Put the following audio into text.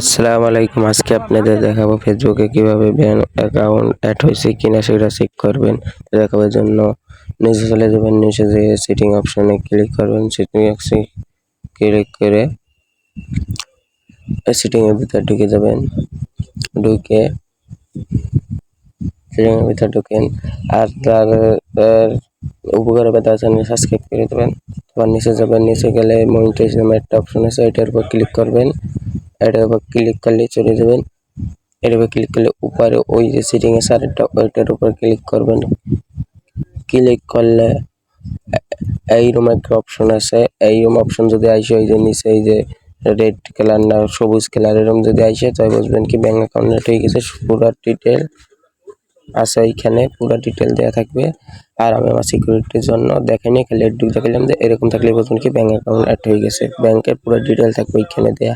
আসসালামু আলাইকুম, আজকে আপনাদের দেখাবো ফেসবুকে কীভাবে ব্যাংক অ্যাকাউন্ট অ্যাড হয়েছে কিনা সেটা চেক করবেন। দেখাবার জন্য নিচে চলে যাবেন, নিচে যেয়ে সেটিং অপশনে ক্লিক করবেন সেটিং অপশনে ক্লিক করে সেটিং এর ভিতর ঢুকে যাবেন। ঢুকে সেটিং এর ভিতর ঢুকেন। আর তার উপকারে ব্যথা আছে সাবস্ক্রাইব করে দেবেন। আবার নিচে যাবেন, নিচে গেলে মনিটাইজ নামে একটা অপশন আছে, এটার উপর ক্লিক করবেন। এটার উপর ক্লিক করলে চলে যাবেন। এর উপর ক্লিক করলে উপরে ওই যে সেটিং আছে আরেকটা ওইটার উপর ক্লিক করবেন। ক্লিক করলে এইরকম একটা অপশন আছে। এইরকম অপশন যদি আইসে ওই যে নিচে এই যে রেড কালার না, সবুজ কালার এরকম যদি আইসে তাই বুঝবেন কি ব্যাংক অ্যাকাউন্ট ঠিক আছে, পুরো ডিটেল আছে এইখানে, পুরো ডিটেল দেওয়া থাকবে। আর আমি আমার সিকিউরিটির জন্য দেখেনি খালি একটু দেখালাম যে এরকম থাকলে বুঝবেন কি ব্যাংক অ্যাকাউন্ট অ্যাড হয়ে গেছে ব্যাংকের পুরো ডিটেল থাকবে এইখানে দেয়া।